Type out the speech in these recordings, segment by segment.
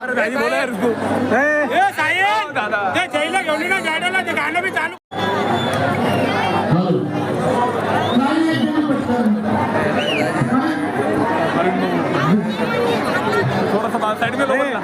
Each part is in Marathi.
अरे दादी घेऊन ना गाड्याला. ते गाणं बी चालू. थोड़ा सा साइड में लो बंदा.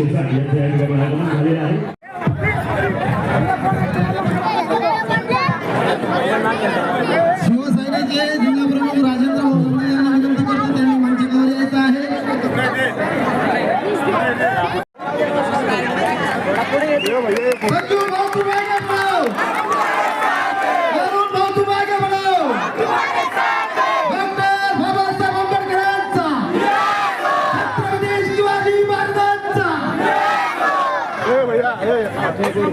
சிறுசாட்டிய தேர்தல் या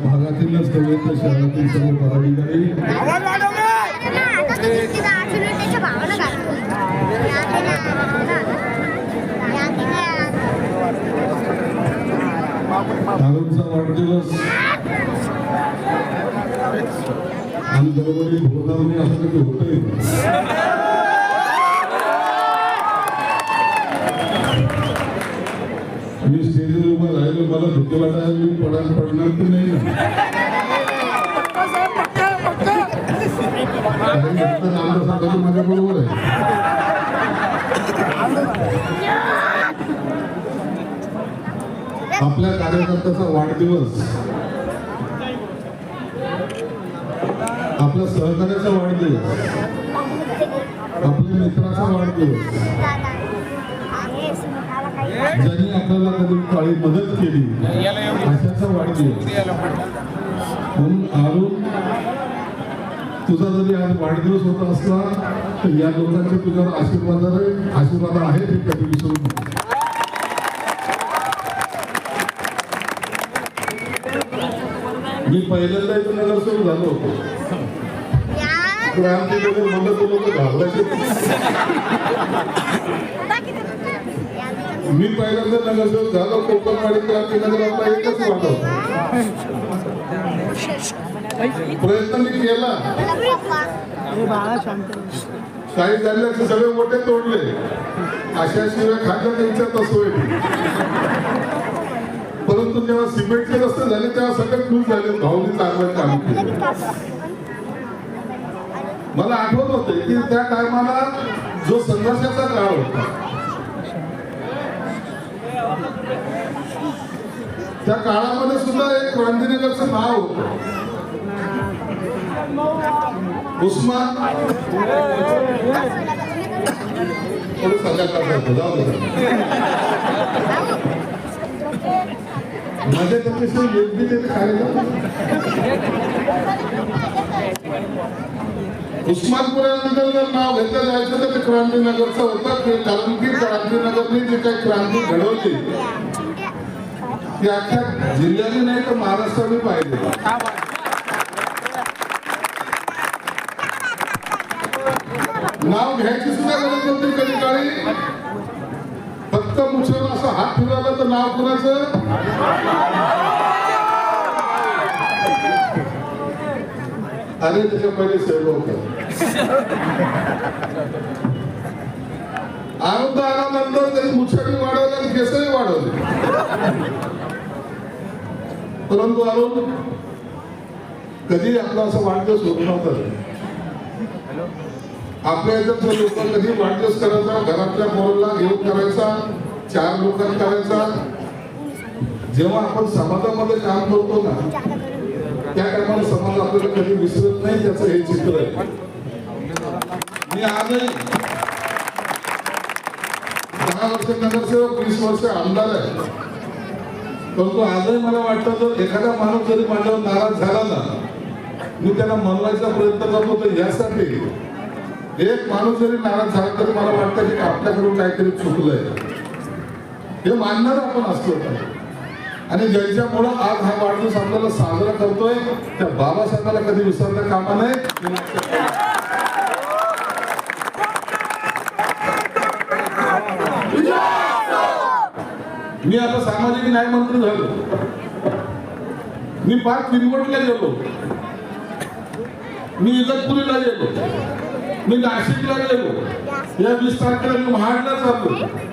भागातीलच नव्हे तर शहरातील सर्व पदाधिकारी आवाज वाढव रे त्याच्या भावाला दिवस. आणि दरवर्षी भोगावणी असलं की होतंय. मी स्टेजवर उभा राहिलो मला भीती वाटायला मी पडा पडणार की नाही? माझ्या बरोबर आहे. आपल्या कार्यकर्त्याचा वाढदिवस. आपल्या सहकार्याचा वाढदिवस. आपल्या मित्राचा वाढदिवस. ज्यांनी आपल्याला कधी काळी मदत केली अशाचा वाढदिवस. म्हणून अरुण तुझा जरी आज वाढदिवस होत असला तर या दोघांचे तुझ्यावर आशीर्वाद आशीर्वाद आहेत हे कधी विसरू मी पहिल्यांदा इथं नगरसेवक झालो होतो. क्रांती वगैरे म्हणलं तर लोक घाबरायचे. मी पहिल्यांदा नगरसेवक झालो कोकणवाडी क्रांतीनगर आपला एकच वाटा होता. प्रयत्न मी केला. काही झाले असे सगळे मोठे तोडले. अशा शिवाय खाल्लं त्यांच्या तसं परंतु जेव्हा सिमेंटचे रस्ते झाले तेव्हा सगळे खुश झाले. भाऊनी चांगलं काम केलं. मला आठवत होते की त्या टायमाला जो संघर्षाचा काळ होता त्या काळामध्ये सुद्धा एक क्रांतीनगरचं नाव होतं. उस्मान. थोडं संध्याकाळचं माझ्या तब्येतीने योग्य ते खायला. उस्मानपुरानंतर जर नाव घेतलं जायचं तर ते क्रांतीनगरचं होतं ते कारण की क्रांतीनगरने जे काही क्रांती घडवली ते अख्ख्या जिल्ह्याने नाही तर महाराष्ट्राने पाहिजे नाव घ्यायची सुद्धा गरज नव्हती कधी काळी मुक्षाला तर नाव कुणाचं? अरे त्याच्या पहिले सेव होत. आनंद आल्यानंतर त्यांनी मुछाडी वाढवले आणि केसही वाढवले. परंतु अरुण कधी आपला असं वाढदिवस होत नव्हतं. आपल्या याच्यात लोक कधी वाढदिवस करायचा घरातल्या पोराला घेऊन करायचा. चार लोकांनी करायचा जेव्हा आपण समाजामध्ये काम करतो ना त्या कामाने समाज आपल्याला कधी विसरत नाही त्याचं हे चित्र आहे. मी आजही दहा वर्ष नगरसेवक वीस वर्ष आमदार आहे. परंतु आजही मला वाटतं जर एखादा माणूस जरी माझ्यावर नाराज झाला ना मी त्याला मनवायचा प्रयत्न करतो तर यासाठी एक माणूस जरी नाराज झाला तरी मला वाटतं की आपल्याकडून काहीतरी चुकलंय. हे मानणार आपण असतो आणि ज्यांच्यामुळं आज हा वाढदिवस आपल्याला साजरा करतोय त्या बाबासाहेबाला कधी विसरता कामा नये. मी आता सामाजिक न्याय मंत्री झालो. मी पार किनवटला गेलो. मी इगतपुरीला गेलो. मी नाशिकला गेलो. या वीस तारखेला मी महाडला चाललो.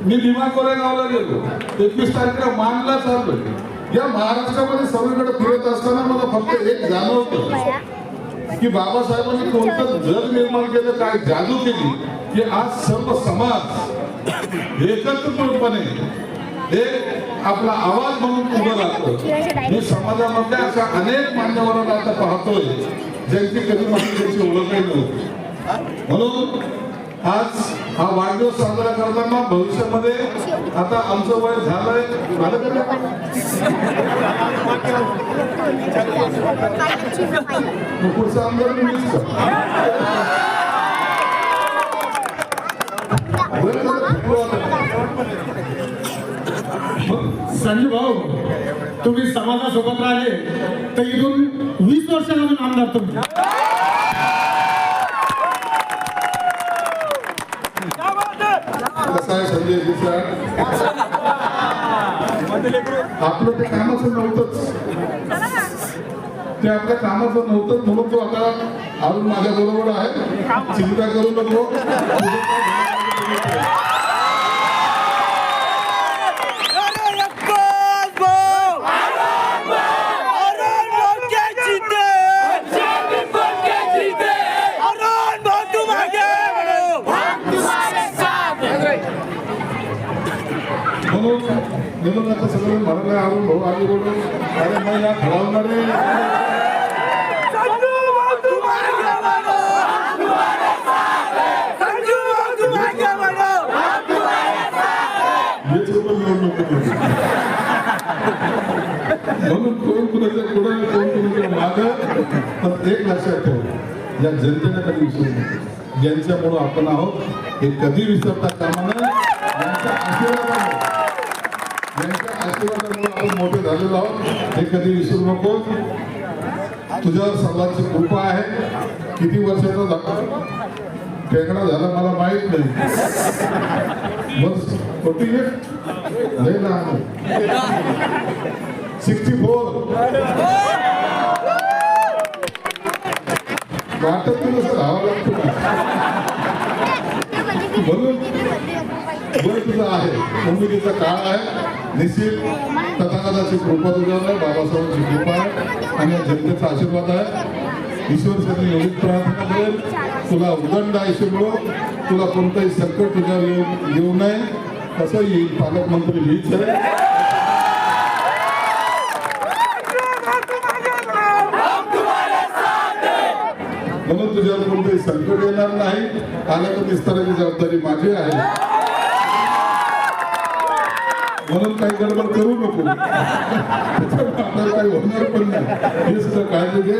मी भीमा कोरेगावला गेलो. एकवीस तारखेला मानला चाललो या महाराष्ट्रामध्ये सगळीकडे फिरत असताना मला फक्त एक जाणवतं की बाबासाहेबांनी कोणतं जग निर्माण केलं काय जादू केली की आज सर्व समाज एकत्रितपणे हे आपला आवाज म्हणून उभं राहतो मी समाजामध्ये अशा अनेक मान्यवरांना आता पाहतोय ज्यांची कधी माहिती त्याची ओळखही नव्हती म्हणून आज हा वाढदिवस साजरा करताना भविष्यामध्ये आता आमचं वय झालंय. पुढचा आमदार संजू भाऊ तुम्ही समाजासोबत राहिले तर इथून वीस वर्ष आमदार तुम्ही. काय आहे संजय आपलं ते कामाचं नव्हतंच. ते आपल्या कामाचं नव्हतं म्हणून तो आता अजून माझ्या बरोबर आहे. चिंता करू नको. म्हणून आता सगळं म्हणाले अरुण भाऊ आधी बोलून अरे मग या होती. म्हणून कोण कुणाच्या पुढे कोण कुणाच्या मागं पण एक लक्षात ठेव. या जनतेने कधी विसरू नये ज्यांच्यामुळं आपण आहोत हे कधी विसरता कामा आपण मोठे झालेलो आहोत. हे कधी विसरू नको. तुझ्या सर्वांची कृपा आहे. किती वर्षाचा झाला टेकडा झाला मला माहीत नाही. बस होती लय ना सिक्स्टी फोर. वाटत तुला राहावं लागतं. म्हणून बरं तुझं आहे. उमेदीचा काळ आहे. निश्चित. तथागताची कृपा तुझ्यावर आहे बाबासाहेबांची कृपा आहे आणि या जनतेचा आशीर्वाद आहे. ईश्वर सगळी एवढीच प्रार्थना करेल. तुला उदंड आयुष्य मिळो. तुला कोणतंही संकट तुझ्यावर येऊ नये. कसं येईल पालकमंत्री मीच आहे. म्हणून तुझ्यावर कोणतंही संकट येणार नाही. आलं तर विस्ताराची जबाबदारी माझी आहे. म्हणून काही गडबड करू नको. आपल्याला काही होणार पण नाही. हे सुद्धा काळजी घे.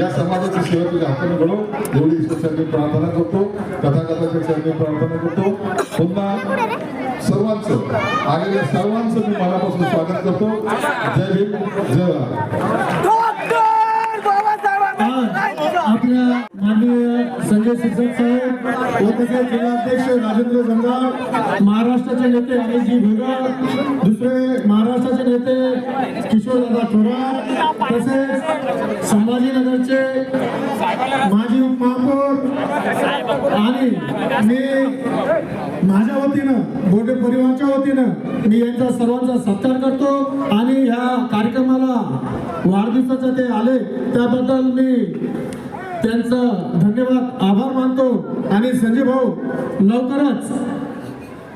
या समाजाची सेवा तुझ्या हाताने घडव एवढी ईश्वरसाठी प्रार्थना करतो कथाकथाच्या चरणी प्रार्थना करतो. पुन्हा सर्वांचं आलेल्या सर्वांचं मी मनापासून स्वागत करतो. जय भीम जय भारत. आपल्या माननीय संजय सिद्धत साहेब लोकसभा जिल्हाध्यक्ष राजेंद्र जंगाल महाराष्ट्राचे नेते अनिलजी भुजबळ दुसरे महाराष्ट्राचे नेते किशोरदादा थोरात तसेच संभाजीनगरचे माजी उपमहापौर आणि मी माझ्या वतीनं बोटे परिवारच्या वतीनं मी यांचा सर्वांचा सत्कार करतो आणि ह्या कार्यक्रमाला वाढदिवसाचं ते आले त्याबद्दल मी त्यांचं धन्यवाद आभार मानतो. आणि संजय भाऊ लवकरच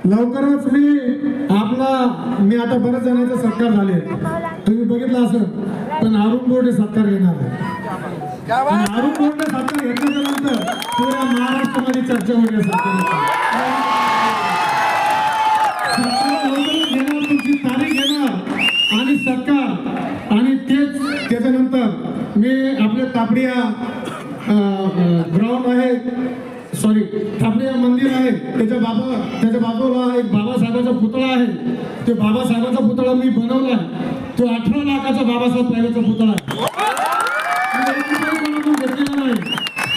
लवकरच मी आपला मी आता बऱ्याच जणांचे सत्कार झाले. तुम्ही बघितलं असं पण अरुण बोर्डे सत्कार घेणार अरुण बोर्डे सत्कार घेतल्याच्या नंतर पुऱ्या महाराष्ट्रामध्ये चर्चा होईल. या घेणार तुमची तारीख घेणार आणि सत्कार आणि तेच त्याच्यानंतर मी आपल्या तापडिया ग्राउंड आहे. सॉरी आपले मंदिर आहे. त्याच्या बाबा त्याच्या बाजूला एक बाबासाहेबाचा पुतळा आहे. ते बाबासाहेबाचा पुतळा मी बनवला. तो अठरा लाखाचा बाबासाहेब पहिल्याचा पुतळा आहे. म्हणजे नाही.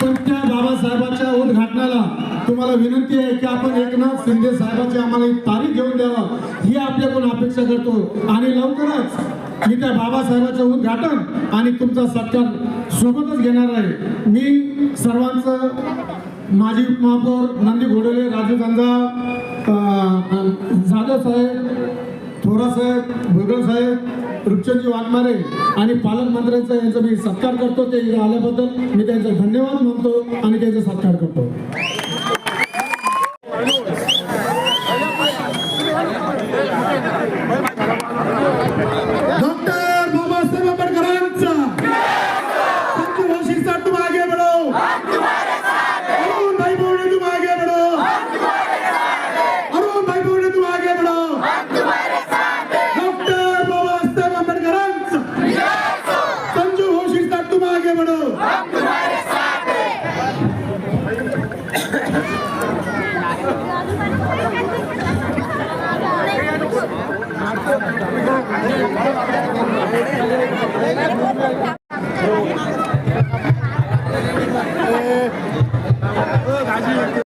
पण त्या बाबासाहेबांच्या उद्घाटनाला तुम्हाला विनंती आहे की आपण एकनाथ शिंदे साहेबांची आम्हाला एक तारीख घेऊन द्यावा. ही आपल्याकडून अपेक्षा करतो. आणि लवकरच मी त्या बाबासाहेबांचं उद्घाटन आणि तुमचा सत्कार सोबतच घेणार आहे. मी सर्वांचं माजी उपमहापौर नंदी घोडले राजू गंजा जाधव साहेब थोरा साहेब भुगल साहेब रुपचंदजी वाघमारे आणि पालकमंत्र्यांचा यांचा मी सत्कार करतो. ते आल्याबद्दल मी त्यांचा धन्यवाद मानतो आणि त्यांचा सत्कार करतो. 来我们喝